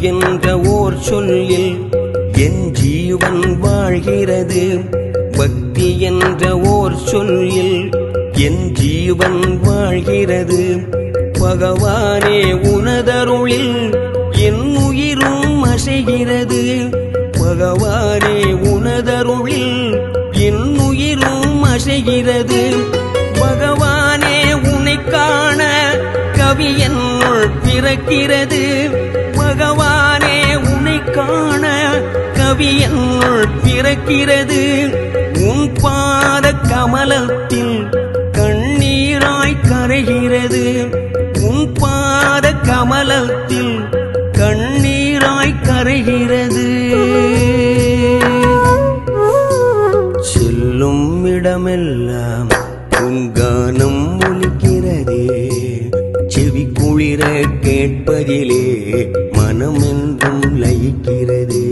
என்ற ஓர் சொல்லில் என் ஜீவன் வாழ்கிறது. பக்தி என்ற ஓர் சொல்லில் என் ஜீவன் வாழ்கிறது. பகவானே உனதருளில் என் உயிரும் அசைகிறது. பகவானே உனதருளில் என் உயிரும் அசைகிறது. பகவானே உனை காண கவி என்னுள் பிறக்கிறது. பகவானே உன்னை காண கவியல் பிறக்கிறது. உன் பாத கமலத்தில் கண்ணீராய் கரைகிறது. உன் பாத கமலத்தில் கண்ணீராய் கரைகிறது. செல்லும் இடமெல்லாம் உன் கானம் ஒலிக்கிறதே. செவி குளிர கேட்பதிலே மனம் என்றும் லயிக்கிறதே.